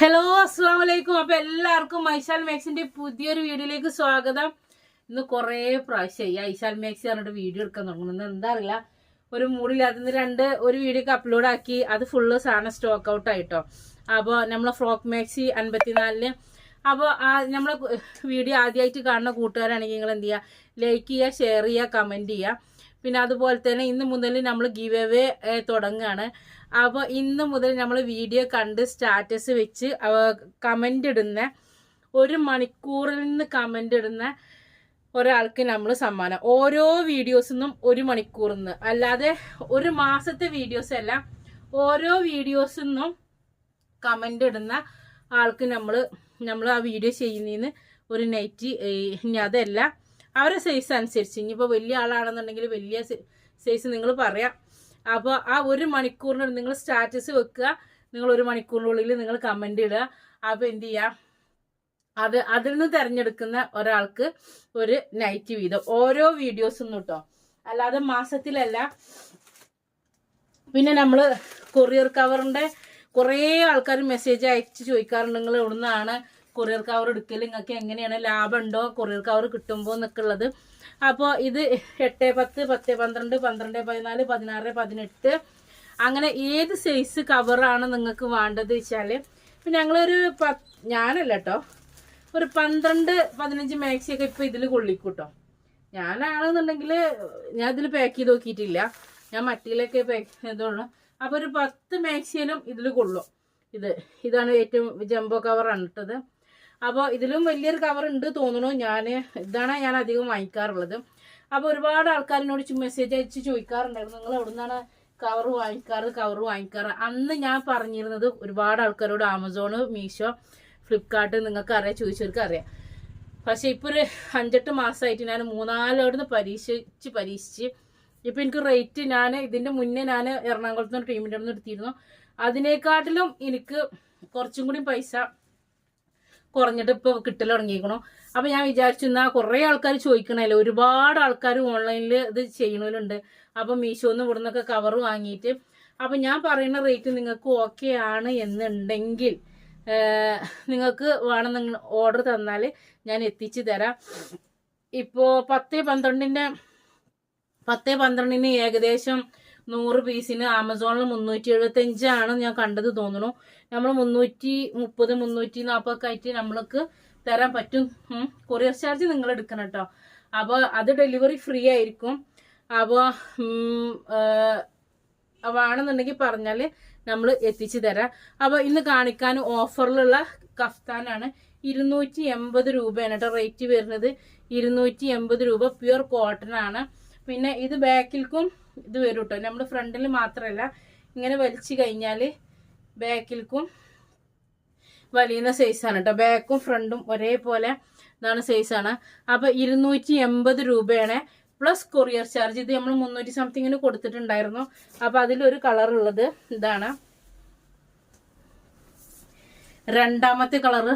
Hello അസ്സാം വലൈക്കും അപ്പൊ എല്ലാവർക്കും ഐശാൽ മാക്സിന്റെ പുതിയൊരു വീഡിയോയിലേക്ക് സ്വാഗതം. ഇന്ന് കുറേ പ്രാവശ്യമായി ഐശാൽ മാക്സി പറഞ്ഞിട്ട് വീഡിയോ എടുക്കാൻ തുടങ്ങുന്നത് എന്താ അറിയില്ല. ഒരു മൂടില്ലാത്ത രണ്ട് ഒരു വീഡിയോ ഒക്കെ അപ്ലോഡ് ആക്കി അത് ഫുള്ള് സാധനം സ്റ്റോക്ക് ഔട്ട് ആയിട്ടോ. അപ്പോൾ നമ്മളെ ഫ്രോക്ക് മാക്സി അൻപത്തിനാലിന്. അപ്പോൾ ആ നമ്മളെ വീഡിയോ ആദ്യമായിട്ട് കാണുന്ന കൂട്ടുകാരാണെങ്കിൽ നിങ്ങൾ എന്ത് ചെയ്യുക? ലൈക്ക് ചെയ്യുക ഷെയർ ചെയ്യുക കമന്റ് ചെയ്യുക. പിന്നെ അതുപോലെ തന്നെ ഇന്ന് മുതൽ നമ്മൾ ഗീവ് അവേ തുടങ്ങുകയാണ് അപ്പോൾ ഇന്ന് മുതൽ നമ്മൾ വീഡിയോ കണ്ട് സ്റ്റാറ്റസ് വെച്ച് കമന്റ് ഇടുന്ന ഒരു മണിക്കൂറിൽ നിന്ന് കമന്റ് ഇടുന്ന ഒരാൾക്ക് നമ്മൾ സമ്മാനം. ഓരോ വീഡിയോസിൽ നിന്നും ഒരു മണിക്കൂറിൽ നിന്ന്. അല്ലാതെ ഒരു മാസത്തെ വീഡിയോസ് അല്ല ഓരോ വീഡിയോസിൽ നിന്നും കമന്റ് ഇടുന്ന ആൾക്ക് നമ്മൾ നമ്മൾ ആ വീഡിയോ ചെയ്യുന്നതിന് ഒരു നൈറ്റ് ഇനി അതല്ല. അവരുടെ സൈസ് അനുസരിച്ച്. ഇനിയിപ്പോൾ വലിയ ആളാണെന്നുണ്ടെങ്കിൽ വലിയ സൈസ് നിങ്ങൾ പറയാം. അപ്പോൾ ആ ഒരു മണിക്കൂറിന് നിങ്ങൾ സ്റ്റാറ്റസ് വെക്കുക. നിങ്ങൾ ഒരു മണിക്കൂറിനുള്ളിൽ നിങ്ങൾ കമന്റ് ഇടുക. അപ്പോൾ എന്ത് ചെയ്യുക അത് അതിൽ നിന്ന് തിരഞ്ഞെടുക്കുന്ന ഒരാൾക്ക് ഒരു നൈറ്റ് വീതം. ഓരോ വീഡിയോസും കേട്ടോ അല്ലാതെ മാസത്തിലല്ല. പിന്നെ നമ്മൾ കൊറിയർ കവറിന്റെ കുറേ ആൾക്കാർ മെസ്സേജ് അയച്ച് ചോദിക്കാറുണ്ട്. നിങ്ങൾ എവിടുന്നാണ് കൊറിയർ കവർ എടുക്കൽ നിങ്ങൾക്ക് എങ്ങനെയാണ് ലാഭം ഉണ്ടോ? കൊറിയർ കവർ കിട്ടുമ്പോൾ എന്നൊക്കെ ഉള്ളത്. അപ്പോൾ ഇത് എട്ട് പത്ത് പത്ത് പന്ത്രണ്ട് പന്ത്രണ്ട് പതിനാല് പതിനാറ് പതിനെട്ട്. അങ്ങനെ ഏത് സൈസ് കവറാണ് നിങ്ങൾക്ക് വേണ്ടത് വെച്ചാൽ ഇപ്പം ഞങ്ങളൊരു പ ഞാനല്ല കേട്ടോ ഒരു പന്ത്രണ്ട് പതിനഞ്ച് മാക്സിയൊക്കെ ഇപ്പോൾ ഇതിൽ കൊള്ളിക്കൂട്ടോ. ഞാനാണെന്നുണ്ടെങ്കിൽ ഞാൻ ഇതിൽ പാക്ക് ചെയ്ത് നോക്കിയിട്ടില്ല. ഞാൻ മറ്റിലൊക്കെ പാക്ക് ചെയ്തോളൂ അപ്പോൾ ഒരു പത്ത് മാക്സിയിലും ഇതിൽ കൊള്ളും. ഇത് ഇതാണ് ഏറ്റവും ജംബോ കവറാണ് ഇട്ടത്. അപ്പോൾ ഇതിലും വലിയൊരു കവർ ഉണ്ട് തോന്നുന്നു. ഞാൻ ഇതാണ് ഞാൻ അധികം വാങ്ങിക്കാറുള്ളത്. അപ്പോൾ ഒരുപാട് ആൾക്കാരിനോട് മെസ്സേജ് അയച്ച് ചോദിക്കാറുണ്ടായിരുന്നു. നിങ്ങൾ എവിടെ നിന്നാണ് കവർ വാങ്ങിക്കാറ്? കവർ വാങ്ങിക്കാറ്? അന്ന് ഞാൻ പറഞ്ഞിരുന്നത് ഒരുപാട് ആൾക്കാരോട് ആമസോൺ മീഷോ ഫ്ലിപ്കാർട്ട് നിങ്ങൾക്ക് അറിയാം ചോദിച്ചവർക്ക് അറിയാം. പക്ഷെ ഇപ്പോൾ ഒരു അഞ്ചെട്ട് മാസമായിട്ട് ഞാൻ മൂന്നാലോടുന്ന് പരീക്ഷിച്ച് പരീക്ഷിച്ച് ഇപ്പം എനിക്ക് റേറ്റ് ഞാൻ ഇതിന്റെ മുന്നേ ഞാൻ എറണാകുളത്ത് നിന്ന് ടീമിന്റെ എടുത്തിരുന്നു. അതിനേക്കാട്ടിലും എനിക്ക് കുറച്ചും കൂടി പൈസ കുറഞ്ഞിട്ട് ഇപ്പോൾ കിട്ടൽ തുടങ്ങിയിരിക്കണു അപ്പൊ ഞാൻ വിചാരിച്ചു എന്നാൽ കുറേ ആൾക്കാർ ചോദിക്കണമല്ലോ ഒരുപാട് ആൾക്കാർ ഓൺലൈനിൽ ഇത് ചെയ്യണമല്ലുണ്ട് അപ്പോൾ മീഷോന്ന് ഇവിടെ നിന്നൊക്കെ കവർ വാങ്ങിയിട്ട് അപ്പം ഞാൻ പറയുന്ന റേറ്റ് നിങ്ങൾക്ക് ഓക്കെ ആണ് എന്നുണ്ടെങ്കിൽ നിങ്ങൾക്ക് വേണം നിങ്ങൾ ഓർഡർ തന്നാൽ ഞാൻ എത്തിച്ചു തരാം. ഇപ്പോൾ പത്ത് പന്ത്രണ്ടിന്റെ പത്ത് പന്ത്രണ്ടിന് ഏകദേശം നൂറ് പീസിന് ആമസോണിൽ മുന്നൂറ്റി എഴുപത്തഞ്ചാണ് ഞാൻ കണ്ടത് തോന്നുന്നു. നമ്മൾ മുന്നൂറ്റി മുപ്പത് മുന്നൂറ്റി നാൽപ്പതൊക്കെ ആയിട്ട് നമ്മൾക്ക് തരാൻ പറ്റും. കൊറിയർ ചാർജ് നിങ്ങൾ എടുക്കണം കേട്ടോ. അപ്പോൾ അത് ഡെലിവറി ഫ്രീ ആയിരിക്കും. അപ്പോൾ വേണമെന്നുണ്ടെങ്കിൽ പറഞ്ഞാൽ നമ്മൾ എത്തിച്ചു തരാം. അപ്പോൾ ഇന്ന് കാണിക്കാൻ ഓഫറിലുള്ള കഫ്താനാണ്. ഇരുന്നൂറ്റി എൺപത് രൂപയാണ് കേട്ടോ റേറ്റ് വരുന്നത്. ഇരുന്നൂറ്റി എൺപത് രൂപ പ്യുർ കോട്ടൺ ആണ് പിന്നെ ഇത് ബാക്കിൽക്കും ഇത് വരും കേട്ടോ നമ്മൾ ഫ്രണ്ടിൽ മാത്രമല്ല ഇങ്ങനെ വലിച്ചു കഴിഞ്ഞാൽ ബാക്കിൽക്കും വലിയുന്ന സൈസാണ് കേട്ടോ ബാക്കും ഫ്രണ്ടും ഒരേപോലെ ഇതാണ് സൈസാണ് അപ്പോൾ ഇരുന്നൂറ്റി എൺപത് രൂപയാണ് പ്ലസ് കൊറിയർ ചാർജ് ഇത് നമ്മൾ മുന്നൂറ്റി സംതിങ്ങിന് കൊടുത്തിട്ടുണ്ടായിരുന്നു. അപ്പോൾ അതിലൊരു കളർ ഉള്ളത് ഇതാണ്. രണ്ടാമത്തെ കളറ്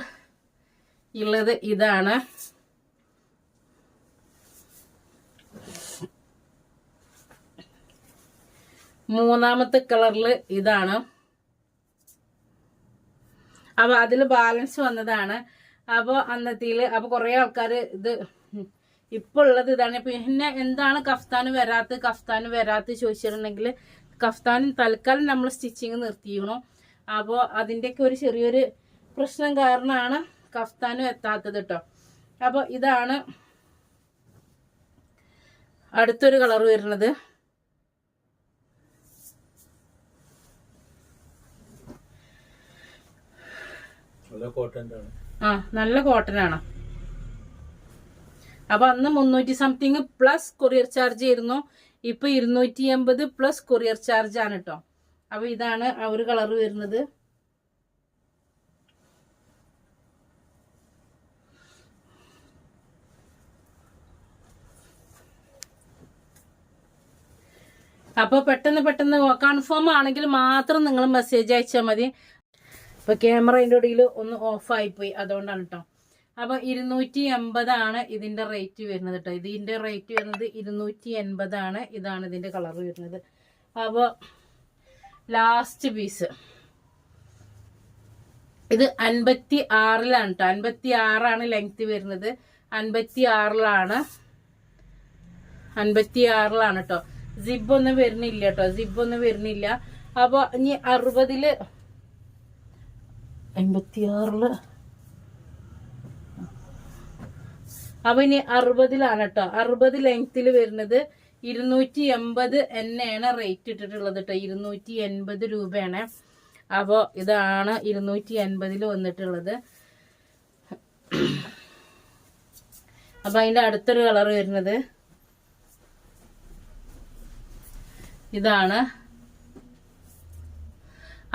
ഉള്ളത് ഇതാണ്. മൂന്നാമത്തെ കളറിൽ ഇതാണ്. അപ്പോൾ അതിൽ ബാലൻസ് വന്നതാണ്. അപ്പോൾ അന്നത്തിൽ അപ്പോൾ കുറേ ആൾക്കാർ ഇത് ഇപ്പോൾ ഉള്ളത് ഇതാണ്. പിന്നെ എന്താണ് കഫ്താന് വരാത്ത കഫ്താന് വരാത്ത ചോദിച്ചിട്ടുണ്ടെങ്കിൽ കഫ്താൻ തൽക്കാലം നമ്മൾ സ്റ്റിച്ചിങ് നിർത്തിയിരുന്നു അപ്പോൾ അതിന്റെയൊക്കെ ഒരു ചെറിയൊരു പ്രശ്നം കാരണമാണ് കഫ്താനും എത്താത്തത് കേട്ടോ അപ്പോൾ ഇതാണ് അടുത്തൊരു കളർ വരുന്നത്. ആ നല്ല കോട്ടൺ ആണ്. അപ്പൊ അന്ന് മുന്നൂറ്റി സംതിങ് പ്ലസ് കൊറിയർ ചാർജ് ആയിരുന്നു. ഇപ്പൊ ഇരുന്നൂറ്റി എൺപത് പ്ലസ് കൊറിയർ ചാർജ് ആണ് കേട്ടോ അപ്പൊ ഇതാണ് ആ ഒരു കളർ വരുന്നത്. അപ്പോൾ പെട്ടെന്ന് പെട്ടെന്ന് കൺഫേം ആണെങ്കിൽ മാത്രം നിങ്ങൾ മെസ്സേജ് അയച്ചാൽ മതി. ഇപ്പോൾ അതിന്റെ ഇടയിൽ ഒന്ന് ഓഫായിപ്പോയി അതുകൊണ്ടാണ് കേട്ടോ അപ്പോൾ ഇരുന്നൂറ്റി എൺപതാണ് ഇതിന്റെ റേറ്റ് വരുന്നത് കേട്ടോ ഇതിന്റെ റേറ്റ് വരുന്നത് ഇരുന്നൂറ്റി എൺപതാണ് ഇതാണ് ഇതിന്റെ കളർ വരുന്നത്. അപ്പോൾ ലാസ്റ്റ് പീസ് ഇത് അൻപത്തി ആറിലാണ് കേട്ടോ അൻപത്തി ആറാണ് ലെങ്ത് വരുന്നത്. അൻപത്തി ആറിലാണ് അൻപത്തി ആറിലാണ് കേട്ടോ സിബ് ഒന്നും വരുന്നില്ല കേട്ടോ സിബ് ഒന്നും വരുന്നില്ല. അപ്പൊ ഇനി അറുപതിൽ അൻപത്തി ആറിൽ അപ്പൊ ഇനി അറുപതിലാണ് കേട്ടോ അറുപത് ലെങ്ത്തിൽ വരുന്നത് ഇരുന്നൂറ്റി എൺപത് എന്നെയാണ് റേറ്റ് ഇട്ടിട്ടുള്ളത് കേട്ടോ ഇരുന്നൂറ്റി എൺപത് രൂപയാണ്. അപ്പോൾ ഇതാണ് ഇരുന്നൂറ്റി എൺപതിൽ വന്നിട്ടുള്ളത്. അപ്പൊ അതിന്റെ അടുത്തൊരു കളർ വരുന്നത്. ഇതാണ്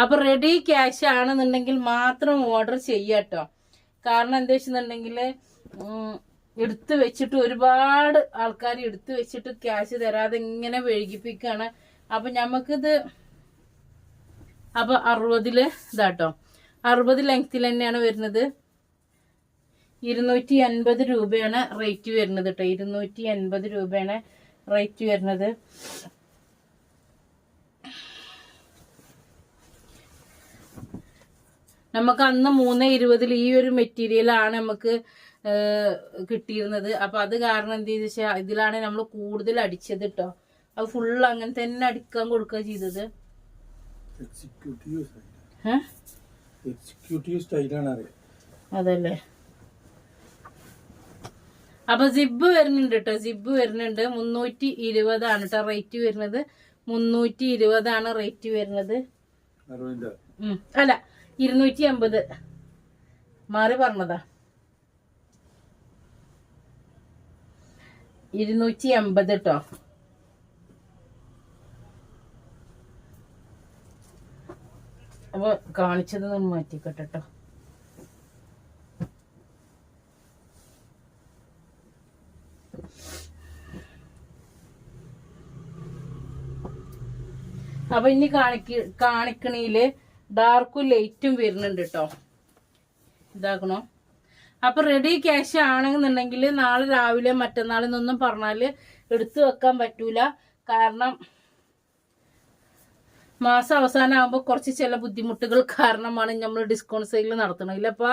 അപ്പൊ റെഡി ക്യാഷ് ആണെന്നുണ്ടെങ്കിൽ മാത്രം ഓർഡർ ചെയ്യാട്ടോ. കാരണം എന്താ വെച്ചിട്ടുണ്ടെങ്കിൽ എടുത്തു വെച്ചിട്ട് ഒരുപാട് ആൾക്കാർ എടുത്തു വെച്ചിട്ട് ക്യാഷ് തരാതെ ഇങ്ങനെ വൈകിപ്പിക്കാണ്. അപ്പൊ ഞമ്മക്കിത് അപ്പൊ അറുപതിൽ ഇതാട്ടോ. അറുപത് ലെങ്ത്തിൽ തന്നെയാണ് വരുന്നത്. ഇരുന്നൂറ്റി അൻപത് രൂപയാണ് റേറ്റ് വരുന്നത് കേട്ടോ ഇരുന്നൂറ്റി അൻപത് രൂപയാണ് റേറ്റ് വരുന്നത്. നമുക്ക് അന്ന് മൂന്ന് ഇരുപതിൽ ഈ ഒരു മെറ്റീരിയലാണ് നമുക്ക് കിട്ടിയിരുന്നത്. അപ്പൊ അത് കാരണം എന്ത് ചെയ്തു വെച്ചാൽ ഇതിലാണ് നമ്മൾ കൂടുതൽ അടിച്ചത് കേട്ടോ അത് ഫുള്ള് അങ്ങനെ തന്നെ അടിക്കാൻ കൊടുക്കുക ചെയ്തത്. അതല്ലേ. അപ്പൊ സിബ് വരുന്നുണ്ട് കേട്ടോ സിബ് വരുന്നുണ്ട്. മുന്നൂറ്റി ഇരുപതാണ് കേട്ടോ റേറ്റ് വരുന്നത്. മുന്നൂറ്റി ഇരുപതാണ് റേറ്റ് വരുന്നത്. അല്ല ഇരുന്നൂറ്റി അമ്പത് മാറി പറഞ്ഞതാ. ഇരുന്നൂറ്റി അമ്പത് കേട്ടോ അപ്പൊ കാണിച്ചത് നമ്മൾ മാറ്റിക്കട്ടെ കേട്ടോ അപ്പൊ ഇനി കാണിക്ക കാണിക്കണീൽ ഡാർക്കും ലൈറ്റും വരുന്നുണ്ട് കേട്ടോ ഇതാക്കണോ? അപ്പൊ റെഡി ക്യാഷ് ആണെന്നുണ്ടെങ്കിൽ നാളെ രാവിലെ മറ്റന്നാളെന്നൊന്നും പറഞ്ഞാൽ എടുത്തു വെക്കാൻ പറ്റൂല. കാരണം മാസം അവസാനം ആകുമ്പോൾ കുറച്ച് ചില ബുദ്ധിമുട്ടുകൾ കാരണമാണ് നമ്മൾ ഡിസ്കൗണ്ട് സെയിൽ നടത്തണം ഇല്ലപ്പാ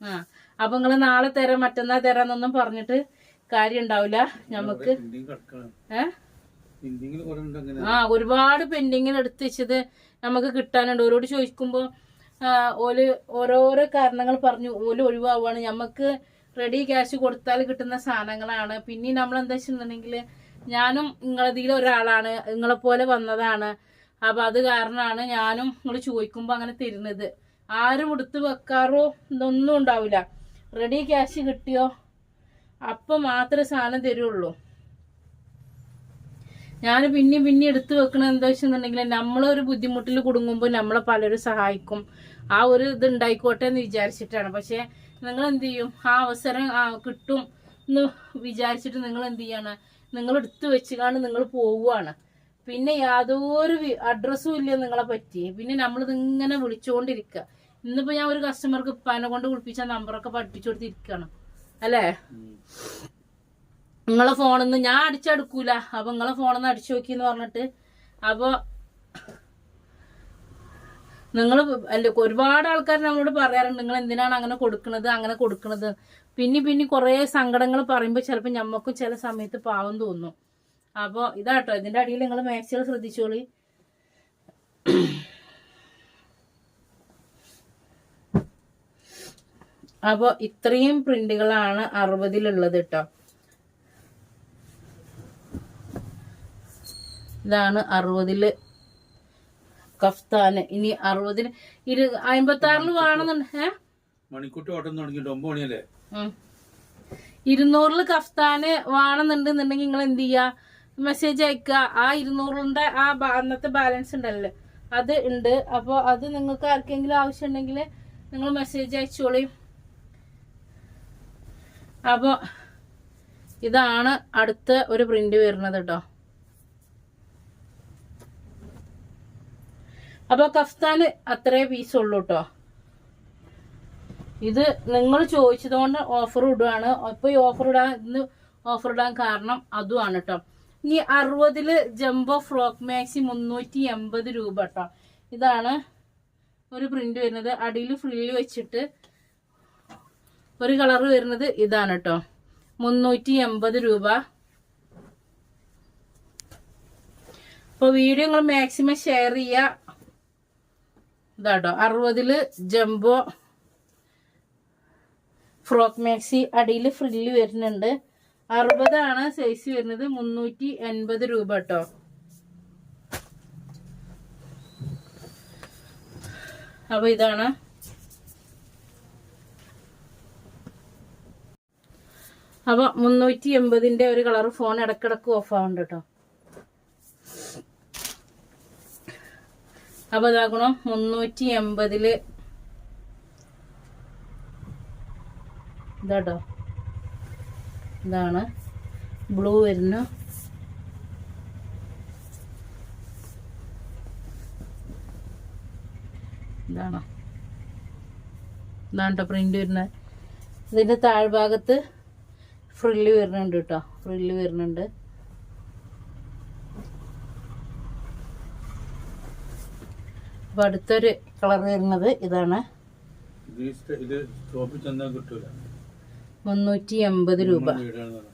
ആ. അപ്പൊ നിങ്ങൾ നാളെ തരാം മറ്റന്നാൾ തരാന്നൊന്നും പറഞ്ഞിട്ട് കാര്യം ഉണ്ടാവില്ല നമുക്ക് ഏഹ് ആ ഒരുപാട് പെൻഡിങ്ങിൽ എടുത്ത് വെച്ചത് നമുക്ക് കിട്ടാനുണ്ട്. ഓരോട് ചോദിക്കുമ്പോൾ ഓൽ ഓരോരോ കാരണങ്ങൾ പറഞ്ഞു. ഓൽ ഒഴിവാവുകയാണ് നമുക്ക് റെഡി ക്യാഷ് കൊടുത്താൽ കിട്ടുന്ന സാധനങ്ങളാണ്. പിന്നെ നമ്മൾ എന്താ വെച്ചിട്ടുണ്ടെങ്കിൽ ഞാനും നിങ്ങളതിൽ ഒരാളാണ്. നിങ്ങളെ പോലെ വന്നതാണ്. അപ്പൊ അത് കാരണമാണ് ഞാനും നിങ്ങൾ ചോദിക്കുമ്പോൾ അങ്ങനെ തരുന്നത്. ആരും എടുത്ത് വെക്കാറോ ഇതൊന്നും ഉണ്ടാവില്ല. റെഡി ക്യാഷ് കിട്ടിയോ? അപ്പം മാത്രമേ സാധനം തരുള്ളൂ. ഞാൻ പിന്നെ പിന്നെ എടുത്തു വെക്കണത് എന്താ വെച്ചെന്നുണ്ടെങ്കിൽ നമ്മളൊരു ബുദ്ധിമുട്ടിൽ കുടുങ്ങുമ്പോൾ നമ്മളെ പലരും സഹായിക്കും. ആ ഒരു ഇത് ഉണ്ടായിക്കോട്ടെ എന്ന് വിചാരിച്ചിട്ടാണ്. പക്ഷെ നിങ്ങൾ എന്ത് ചെയ്യും ആ അവസരം കിട്ടും എന്ന് വിചാരിച്ചിട്ട് നിങ്ങൾ എന്ത് ചെയ്യാണ് നിങ്ങൾ എടുത്തു വെച്ചുകാണ് നിങ്ങൾ പോവുകയാണ് പിന്നെ യാതൊരു അഡ്രസ്സും ഇല്ല നിങ്ങളെ പറ്റി. പിന്നെ നമ്മളിത് ഇങ്ങനെ വിളിച്ചുകൊണ്ടിരിക്കുക ഇന്നിപ്പോ ഞാൻ ഒരു കസ്റ്റമർക്ക് പന കൊണ്ട് കുളിപ്പിച്ച നമ്പറൊക്കെ പഠിപ്പിച്ചു കൊടുത്തിരിക്കുകയാണ് അല്ലേ. നിങ്ങളെ ഫോണിൽ നിന്ന് ഞാൻ അടിച്ചെടുക്കൂല. അപ്പൊ നിങ്ങളെ ഫോണിൽ നിന്ന് അടിച്ചു നോക്കി എന്ന് പറഞ്ഞിട്ട് അപ്പൊ നിങ്ങൾ അല്ല ഒരുപാട് ആൾക്കാർ നമ്മളോട് പറയാറുണ്ട് നിങ്ങൾ എന്തിനാണ് അങ്ങനെ കൊടുക്കുന്നത് അങ്ങനെ കൊടുക്കുന്നത് പിന്നെ പിന്നെ കുറേ സങ്കടങ്ങൾ പറയുമ്പോൾ ചിലപ്പോൾ ഞമ്മക്കും ചില സമയത്ത് പാവം തോന്നും. അപ്പോൾ ഇതാട്ടോ ഇതിന്റെ അടിയിൽ നിങ്ങൾ മാക്സികൾ ശ്രദ്ധിച്ചോളി. അപ്പോൾ ഇത്രയും പ്രിന്റുകളാണ് അറുപതിലുള്ളത് കേട്ടോ ഇതാണ് അറുപതിൽ. കഫ്താന്. ഇനി അറുപതിന്. ഇരു അമ്പത്തി ആറിൽ വേണമെന്നുണ്ട്. ഏ? മണിക്കൂട്ടി ഓട്ടം തുടങ്ങിയിട്ട് ഒമ്പത് മണിയല്ലേ? ഉം. ഇരുന്നൂറിൽ കഫ്താന് വേണമെന്നുണ്ടെന്നുണ്ടെങ്കിൽ നിങ്ങൾ എന്ത് ചെയ്യാ? മെസ്സേജ് അയക്കുക. ആ ഇരുന്നൂറിന്റെ ആ അന്നത്തെ ബാലൻസ് ഉണ്ടല്ലോ. അത് ഉണ്ട്. അപ്പോൾ അത് നിങ്ങൾക്ക് ആർക്കെങ്കിലും ആവശ്യം ഉണ്ടെങ്കിൽ നിങ്ങൾ മെസ്സേജ് അയച്ചോളി. അപ്പോൾ ഇതാണ് അടുത്ത ഒരു പ്രിന്റ് വരുന്നത് കേട്ടോ. അപ്പൊ കഫ്താന് അത്രേ പീസ് ഉള്ളൂ കേട്ടോ ഇത് നിങ്ങൾ ചോദിച്ചതുകൊണ്ട് ഓഫർ ഇടുവാണ്. അപ്പൊ ഈ ഓഫർ ഇടാൻ ഇന്ന് ഓഫർ ഇടാൻ കാരണം അതുമാണ് കേട്ടോ ഇനി അറുപതിൽ ജംബോ ഫ്രോക്ക് മാക്സി മുന്നൂറ്റി എൺപത് രൂപ കേട്ടോ ഇതാണ് ഒരു പ്രിന്റ് വരുന്നത്. അടിയിൽ ഫ്രില്ല് വെച്ചിട്ട് ഒരു കളർ വരുന്നത് ഇതാണ് കേട്ടോ മുന്നൂറ്റി എൺപത് രൂപ. അപ്പോൾ വീഡിയോ നിങ്ങൾ മാക്സിമം ഷെയർ ചെയ്യുക ഇതാട്ടോ. അറുപതിൽ ജംബോ ഫ്രോക്ക് മാക്സി അടിയിൽ ഫ്രില്ല് വരുന്നുണ്ട്. അറുപതാണ് സൈസ് വരുന്നത് മുന്നൂറ്റി എൺപത് രൂപ കേട്ടോ. അപ്പൊ ഇതാണ്. അപ്പൊ മുന്നൂറ്റി എൺപതിന്റെ ഒരു കളർ ഫോൺ ഇടക്കിടക്ക് ഓഫ് ആവുന്നുണ്ട് കേട്ടോ. അപ്പൊ ഇതാക്കണം മുന്നൂറ്റി എൺപതിൽ ഇതാട്ടോ. ഇതാണ്. ബ്ലൂ വരുന്നു. ഇതാണോ? ഇതാണ് കേട്ടോ പ്രിന്റ് വരുന്നത്. ഇതിന്റെ താഴ്ഭാഗത്ത് ഫ്രില്ല് വരുന്നുണ്ട് കേട്ടോ. ഫ്രില്ല് വരുന്നുണ്ട്. അപ്പൊ അടുത്തൊരു കളർ വരുന്നത് ഇതാണ്. മുന്നൂറ്റി എൺപത് രൂപ. നമ്മുടെ കറിയാ പറഞ്ഞു.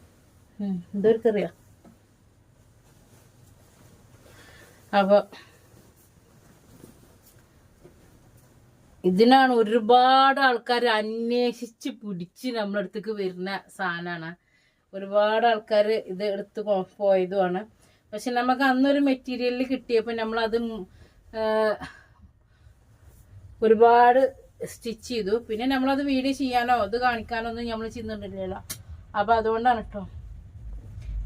ഉം, ഇതൊരുക്കറിയാം അപ്പൊ ഇതിനാണ് ഒരുപാട് ആൾക്കാർ അന്വേഷിച്ച് പിടിച്ച് നമ്മുടെ അടുത്തേക്ക് വരുന്ന സാധനമാണ് ഒരുപാട് ആൾക്കാർ ഇത് എടുത്ത് പോയതുമാണ്. പക്ഷെ നമുക്ക് അന്നൊരു മെറ്റീരിയലിൽ കിട്ടിയപ്പോൾ നമ്മളത് ഒരുപാട് സ്റ്റിച്ച് ചെയ്തു. പിന്നെ നമ്മളത് വീഡിയോ ചെയ്യാനോ ഇത് കാണിക്കാനോ ഒന്നും നമ്മൾ ചെയ്യുന്നുണ്ടല്ലോ അപ്പം അതുകൊണ്ടാണ് കേട്ടോ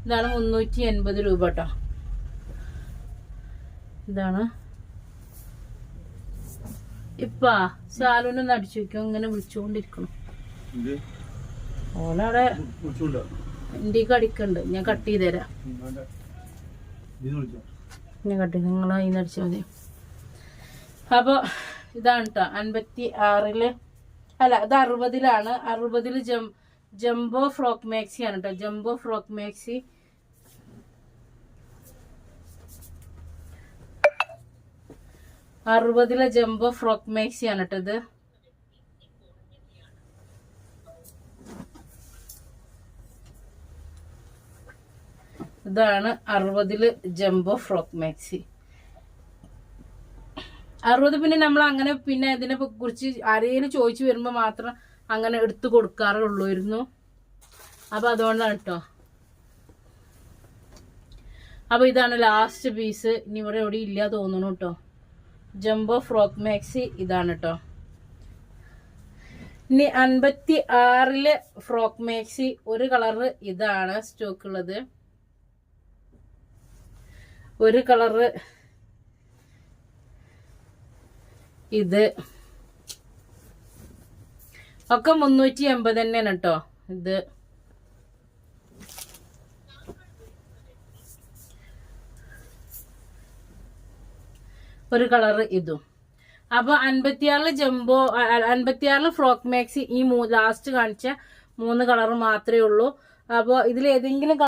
ഇതാണ് മുന്നൂറ്റി എൺപത് രൂപ കേട്ടോ ഇതാണ്. ഇപ്പാ സാലൂനൊന്ന് അടിച്ചു വെക്കും. ഇങ്ങനെ വിളിച്ചുകൊണ്ടിരിക്കണം ഓലവിടെ ഓനവിടെ അടിക്കണ്ട്. ഞാൻ കട്ട് ചെയ്ത് തരാം. ഞാൻ കട്ട് ചെയ്ത് നിങ്ങൾ അതിന് അടിച്ചാൽ മതി. അപ്പോൾ ഇതാണ് കേട്ടോ അൻപത്തി ആറിൽ അല്ല അത് അറുപതിലാണ്. അറുപതിൽ ജം ജംബോ ഫ്രോക്ക് മാക്സി ആണ് കേട്ടോ ജംബോ ഫ്രോക്ക് മാക്സി. അറുപതിലെ ജംബോ ഫ്രോക്ക് മാക്സി ആണ് കേട്ടോ ഇത്. ഇതാണ് അറുപതിൽ ജംബോ ഫ്രോക്ക് മാക്സി. അറുപത് പിന്നെ നമ്മൾ അങ്ങനെ പിന്നെ ഇതിനെ കുറിച്ച് ആരെങ്കിലും ചോദിച്ചു വരുമ്പോൾ മാത്രം അങ്ങനെ എടുത്തു കൊടുക്കാറുള്ളൂയിരുന്നു. അപ്പൊ അതുകൊണ്ടാണ് കേട്ടോ അപ്പൊ ഇതാണ് ലാസ്റ്റ് പീസ് ഇനി ഇവിടെ എവിടെ ഇല്ല തോന്നുന്നു കേട്ടോ ജംബോ ഫ്രോക്ക് മാക്സി ഇതാണ് കേട്ടോ ഇനി അൻപത്തി ആറിൽ ഫ്രോക്ക് മാക്സി ഒരു കളറ് ഇതാണ് സ്റ്റോക്ക് ഉള്ളത്. ഒരു കളറ് ഇത്. ഒക്കെ മുന്നൂറ്റി എൺപത് തന്നെയാണ് കേട്ടോ. ഇത്. ഒരു കളറ് ഇതും. അപ്പൊ അൻപത്തിയാറിൽ ജംബോ അൻപത്തിയാറിൽ ഫ്രോക്ക് മാക്സി ഈ ലാസ്റ്റ് കാണിച്ച മൂന്ന് കളർ മാത്രമേ ഉള്ളൂ. അപ്പോൾ ഇതിൽ ഏതെങ്കിലും